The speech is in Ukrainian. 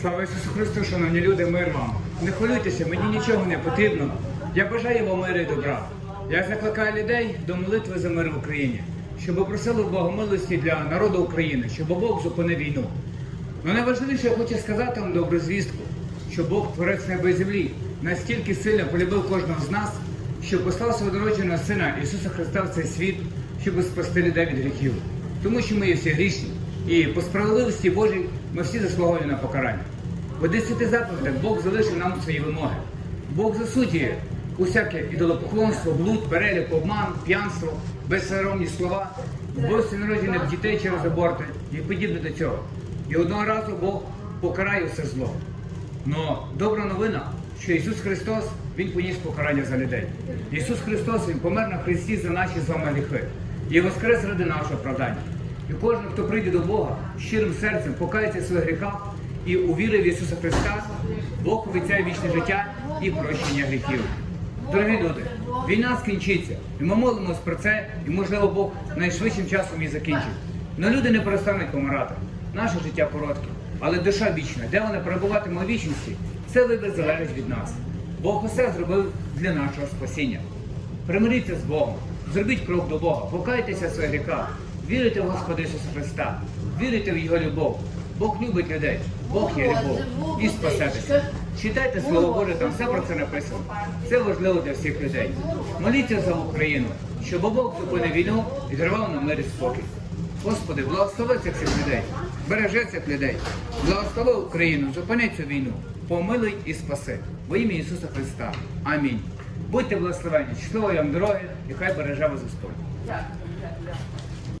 Слава Ісусу Христу, шановні люди, мир вам. Не хвилюйтеся, мені нічого не потрібно. Я бажаю вам миру і добра. Я закликаю людей до молитви за мир в Україні, щоб просили в Богомилості для народу України, щоб Бог зупинив війну. Ну найважливіше, я хочу сказати вам добру звістку, що Бог творець неба і землі настільки сильно полюбив кожного з нас, що послав свого народженого сина Ісуса Христа в цей світ, щоб спасти людей від гріхів. Тому що ми є всі грішні, і по справедливості Божій ми всі заслуговуємо на покарання. В десяти заповідях Бог залишив нам свої вимоги. Бог засуджує усяке ідолопоклонство, блуд, перелік, обман, п'янство, безсоромні слова, вбивство народжених дітей через аборти і подібне до цього. І одного разу Бог покарає все зло. Но добра новина, що Ісус Христос Він поніс покарання за людей. Ісус Христос Він помер на Христі за наші з вами гріхи і воскрес ради нашого оправдання. І кожен, хто прийде до Бога щирим серцем, покається своїх гріхах і увірить в Ісуса Христа, Бог обіцяє вічне життя і прощення гріхів. Дорогі люди, війна скінчиться, і ми молимось про це, і можливо Бог найшвидшим часом її закінчить. Но люди не перестануть помирати. Наше життя коротке, але душа вічна. Де вона перебуватиме у вічності, це вибір залежить від нас. Бог усе зробив для нашого спасіння. Примиріться з Богом, зробіть крок до Бога, покайтеся своїх гріхах, вірите в Господа Ісуса Христа, вірите в Його любов. Бог любить людей, Бог є любов і спасетеся. Читайте Слово Боже, там все про це написано. Це важливо для всіх людей. Моліться за Україну, щоб Бог зупинив війну і дарував нам мир і спокій. Господи, благослови цих всіх людей, бережи цих людей, благослови Україну, зупини цю війну, помилуй і спаси. Во ім'я Ісуса Христа. Амінь. Будьте благословені, щасливої вам дороги, і хай береже вас Господь.